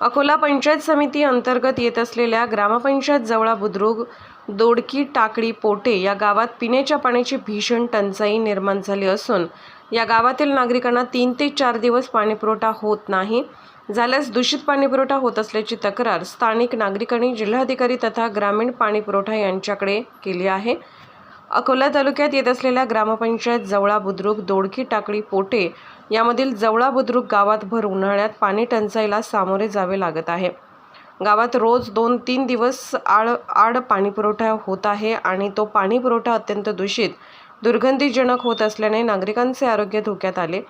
अकोला पंचायत समिती अंतर्गत येत असलेल्या ग्रामपंचायत जवळा बुद्रुक दोडकी टाकळी पोटे या गावात पिण्याच्या पाण्याची भीषण टंचाई निर्माण झाली असून या गावातील नागरिकांना तीन ते चार दिवस पाणीपुरवठा होत नाही. झाल्यास दूषित पाणीपुरवठा होत असल्याची तक्रार स्थानिक नागरिकांनी जिल्हाधिकारी तथा ग्रामीण पाणीपुरवठा यांच्याकडे केली आहे. अकोला तालुक्यात येत असलेल्या ग्रामपंचायत जवळा बुद्रुक दोडकी टाकळी पोटे यामधील जवळा बुद्रुक गावात भर उन्हाळ्यात पाणी टंचाईला सामोरे जावे लागत आहे. गावात रोज दोन तीन दिवस आड आड पाणीपुरवठा होत आहे आणि तो पाणीपुरवठा अत्यंत दूषित दुर्गंधीजनक होत असल्याने नागरिकांचे आरोग्य धोक्यात आले.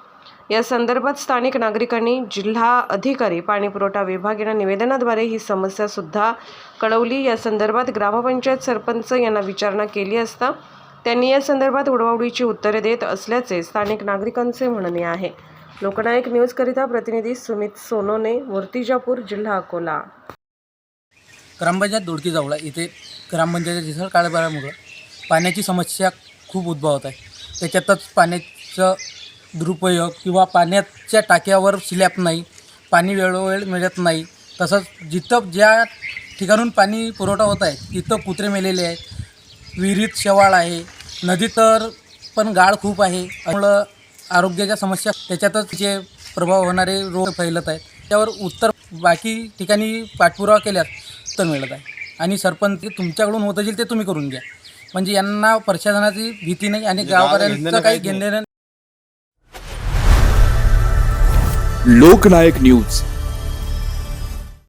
या संदर्भात स्थानिक नागरिकांनी जिल्हा अधिकारी पाणीपुरवठा विभाग यांना निवेदनाद्वारे ही समस्या सुद्धा कळवली. या संदर्भात ग्रामपंचायत सरपंच यांना विचारणा केली असता त्यांनी या संदर्भात उडवाउडीची उत्तरे देत असल्याचे स्थानिक नागरिकांचे म्हणणे आहे. लोकनायक न्यूजकरिता प्रतिनिधी सुमित सोनोने मूर्तिजापूर जिल्हा अकोला. ग्रामपंचायत दोडकी जवळ इथे ग्रामपंचायतीच्या काळभारामुळं पाण्याची समस्या खूप उद्भवत आहे. त्याच्यातच पाण्याचं दुरुपयोग किंवा पाण्याच्या टाक्यावर स्लॅब नाही पाणी वेळोवेळ मिळत नाही. तसंच जिथं ज्या ठिकाणून पाणी पुरवठा होत आहे तिथं कुत्रे मेलेले आहेत. विहिरीत शेवाळ आहे. नदी तर पण गाळ खूप आहे. त्यामुळं आरोग्याच्या समस्या त्याच्यातच जे प्रभाव होणारे रोग फैलत आहेत त्यावर उत्तर बाकी ठिकाणी पाठपुरावा केल्यास उत्तर मिळत आहे. आणि सरपंच ते तुमच्याकडून होत असेल ते तुम्ही करून घ्या. म्हणजे यांना प्रशासनाची भीती नाही आणि गावकऱ्यांचं काही घेणं लोकनायक न्यूज.